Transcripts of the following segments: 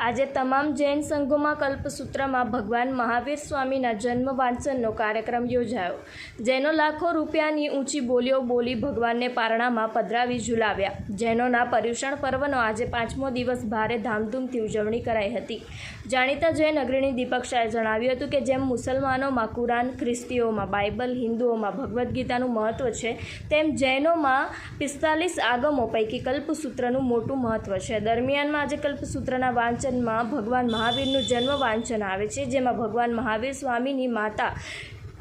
આજે તમામ જૈન સંઘોમાં કલ્પસૂત્રમાં ભગવાન મહાવીર સ્વામીના જન્મ વાંચનનો કાર્યક્રમ યોજાયો. જૈનો લાખો રૂપિયાની ઊંચી બોલીઓ બોલી ભગવાનને પારણામાં પધરાવી ઝુલાવ્યા. જૈનોના પર્યુષણ પર્વનો આજે પાંચમો દિવસ ભારે ધામધૂમથી ઉજવણી કરાઈ હતી. જાણીતા જૈન અગ્રણી દીપક શાહે જણાવ્યું હતું કે જેમ મુસલમાનોમાં કુરાન, ખ્રિસ્તીઓમાં બાઇબલ, હિન્દુઓમાં ભગવદ્ ગીતાનું મહત્ત્વ છે, તેમ જૈનોમાં પિસ્તાલીસ આગમો પૈકી કલ્પસૂત્રનું મોટું મહત્ત્વ છે. દરમિયાનમાં આજે કલ્પસૂત્રના વાંચનમાં ભગવાન મહાવીરનું જન્મ વાંચન આવે છે જેમાં ભગવાન મહાવીર સ્વામીની માતા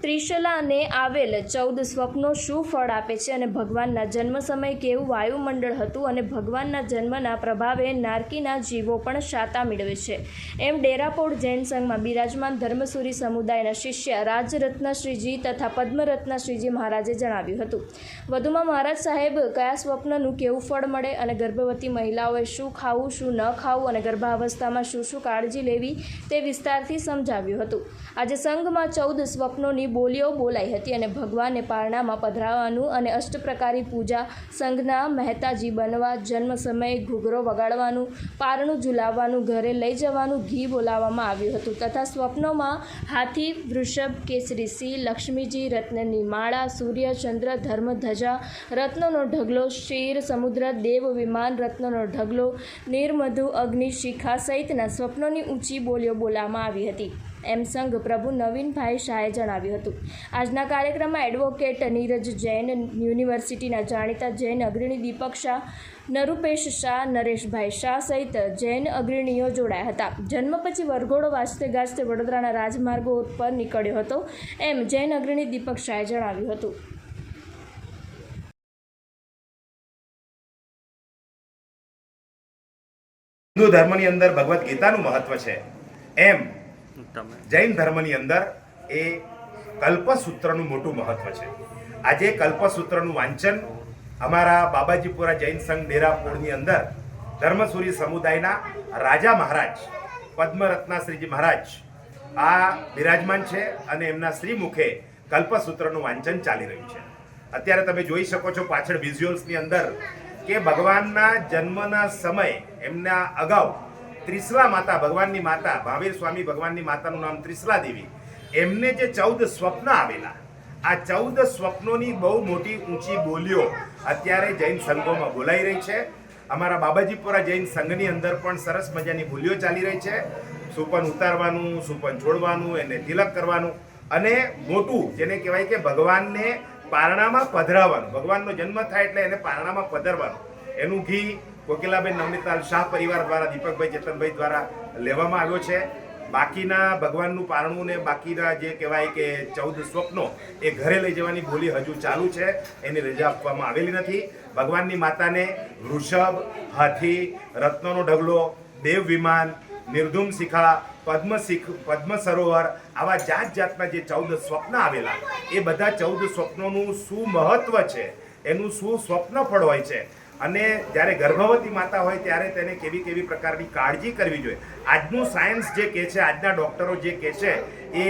ત્રિશલાને આવેલ ચૌદ સ્વપ્નો શું ફળ આપે છે અને ભગવાનના જન્મ સમયે કેવું વાયુમંડળ હતું અને ભગવાનના જન્મના પ્રભાવે નારકીના જીવો પણ શાતા મેળવે છે? એમ ડેરાપોળ જૈન સંઘમાં બિરાજમાન ધર્મસુરી સમુદાયના શિષ્ય રાજરત્ન શ્રીજી તથા પદ્મરત્ન શ્રીજી મહારાજે જણાવ્યું હતું. વધુમાં મહારાજ સાહેબ, કયા સ્વપ્નનું કેવું ફળ મળે અને ગર્ભવતી મહિલાઓએ શું ખાવું, શું ન ખાવું અને ગર્ભાવસ્થામાં શું શું કાળજી લેવી તે વિસ્તારથી સમજાવ્યું હતું. આજે સંઘમાં ચૌદ સ્વપ્નોની બોલીઓ બોલાઈ હતી અને ભગવાનને પારણામાં પધરાવવાનું અને અષ્ટપ્રકારી પૂજા સંઘના મહેતાજી બનવા જન્મ સમયે ઘૂઘરો વગાડવાનું, પારણું ઝુલાવવાનું, ઘરે લઈ જવાનું, ઘી બોલાવવામાં આવ્યું હતું તથા સ્વપ્નોમાં હાથી, વૃષભ, કેસરી, સિંહ, લક્ષ્મીજી રત્નની માળા સૂર્ય, ચંદ્ર, ધર્મ રત્નોનો ઢગલો, શીર, સમુદ્ર, દેવ, વિમાન, રત્નોનો ઢગલો, નિર્મધુ, અગ્નિ, શિખા સહિતના સ્વપ્નોની ઊંચી બોલીઓ બોલાવવામાં આવી હતી. એમ સંઘ પ્રભુ નવીનભાઈ શાહે જણાવ્યું હતું. આજના કાર્યક્રમમાં એડવોકેટ નીરજ જૈન યુનિવર્સિટીના જાણીતા જૈન અગ્રણી દીપક શાહ, નરુપેશ શાહ, નરેશભાઈ શાહ સહિત જૈન અગ્રણીઓ જોડાયા હતા. જન્મ પછી વરઘોડો વાંચતે ગાજતે વડોદરાના રાજમાર્ગો પર નીકળ્યો હતો એમ જૈન અગ્રણી દીપક શાહે જણાવ્યું હતું. હિન્દુ ધર્મની અંદર ભગવદ્ ગીતાનું મહત્વ છે. એમ જૈન ધર્મની અંદર એ કલ્પસૂત્રનું મોટું મહત્વ છે. આજે કલ્પસૂત્રનું વાંચન અમારા બાબાજીપુરા જૈન સંઘ ડેરાપોળની અંદર ધર્મસુરી સમુદાયના રાજા મહારાજ પદ્મરત્ના શ્રીજી મહારાજ આ બિરાજમાન છે અને એમના શ્રીમુખે કલ્પસૂત્રનું વાંચન ચાલી રહ્યું છે. અત્યારે તમે જોઈ શકો છો પાછળ વિઝ્યુઅલ્સની અંદર કે ભગવાનના જન્મના સમય એમના અગાઉ ત્રિસલા માતા ભગવાનની માતા, ભાવેર સ્વામી ભગવાનની માતાનું નામ ત્રિસલા દેવી. એમને જે ચૌદ સ્વપ્ન આવેલા, આ ચૌદ સ્વપ્નોની બહુ મોટી ઊંચી બોલીઓ અત્યારે જૈન સંઘોમાં બોલાઈ રહી છે. અમારા બાબાજીપુરા જૈન સંઘની અંદર પણ સરસ મજાની બોલીઓ ચાલી રહી છે. સુપન ઉતારવાનું, સુપન છોડવાનું, એને તિલક કરવાનું અને મોટું જેને કહેવાય કે ભગવાનને પારણામાં પધરાવાનું ભગવાનનો જન્મ થાય એટલે એને પારણામાં પધરવાનું. એનું ઘી કોકિલાબેન નવનીતાલ શાહ પરિવાર દ્વારા, દીપકભાઈ ચેતનભાઈ દ્વારા લેવામાં આવ્યો છે. બાકીના ભગવાનનું પારણું ને બાકીના જે કહેવાય કે ચૌદ સ્વપ્નો એ ઘરે લઈ જવાની બોલી હજુ ચાલુ છે. એની રજા આપવામાં આવેલી નથી. ભગવાનની માતાને વૃષભ, હાથી, રત્નોનો ઢગલો, દેવ વિમાન, નિર્ધુમ શિખા પદ્મ શિખ, પદ્મ સરોવર આવા જાત જાતના જે ચૌદ સ્વપ્ન આવેલા, એ બધા ચૌદ સ્વપ્નોનું શું મહત્વ છે? એનું શું સ્વપ્ન ફળ હોય છે? અને જ્યારે ગર્ભવતી માતા હોય ત્યારે તેને કેવી કેવી પ્રકારની કાળજી કરવી જોઈએ. આજનું સાયન્સ જે કહે છે, આજના ડૉક્ટરો જે કહે છે, એ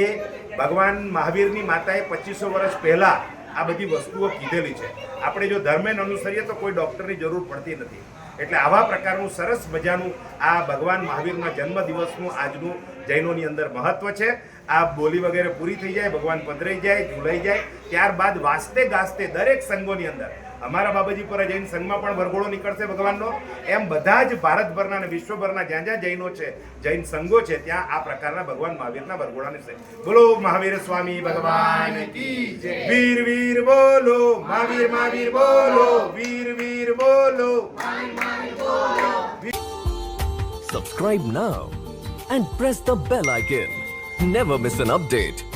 ભગવાન મહાવીરની માતાએ પચીસો વર્ષ પહેલાં આ બધી વસ્તુઓ કીધેલી છે. આપણે જો ધર્મેન અનુસરીએ તો કોઈ ડૉક્ટરની જરૂર પડતી નથી. એટલે આવા પ્રકારનું સરસ મજાનું આ ભગવાન મહાવીરના જન્મ દિવસનું આજનું જૈનોની અંદર મહત્વ છે. આ બોલી વગેરે પૂરી થઈ જાય, ભગવાન પધરાઈ જાય, ઝૂલાઈ જાય. ત્યારબાદ વાસ્તે ગાસ્તે દરેક સંઘોની અંદર અમારા બાબાજી પર જૈન સંઘમાં પણ વરઘોડો નીકળશે ભગવાનનો એમ બધા જ ભારતભરના અને વિશ્વભરના જ્યાં જ્યાં જૈનો છે, જૈન સંઘો છે, ત્યાં આ પ્રકારના ભગવાન મહાવીરના વરઘોડા છે બોલો મહાવીર સ્વામી, ભગવાન. વીર વીર બોલો, મહાવીર મહાવીર બોલો, વીર વીર બોલો Subscribe now and press the bell icon. Never miss an update.